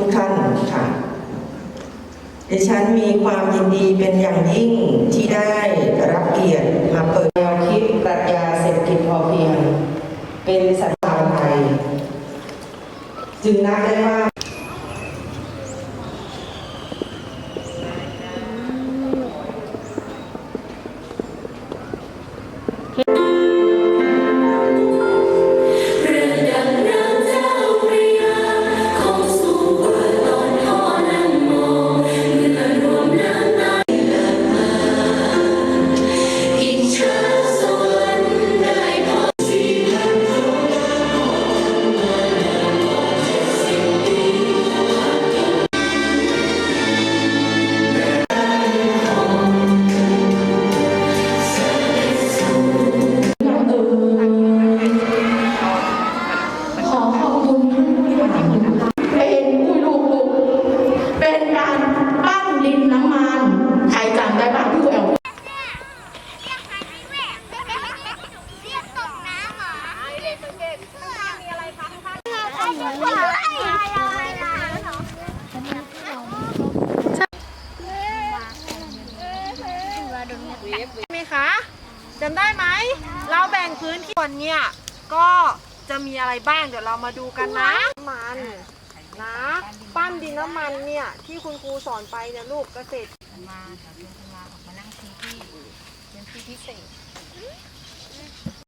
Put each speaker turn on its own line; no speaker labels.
ทุกท่านค่ะดิฉันมีความยินดีเป็นอย่างยิ่งที่ได้รับเกียรติมาเปิดแนวคิดปรัชญาเศรษฐกิจพอเพียง เป็นสัญญาไทยจึงนับได้ว่า
คะจำได้ไหม เราแบ่งพื้นที่ส่วนเนี่ย ก็จะมีอะไรบ้างเดี๋ยวเรามาดูกันนะมัน
นะปั้นดินน้ำม
ันเนี่ย ที่คุณครูสอนไปเนี่ยลูกเกษตร
มาจากเรียนมาออกมานั่งทีที่เป็นที่พิเศษ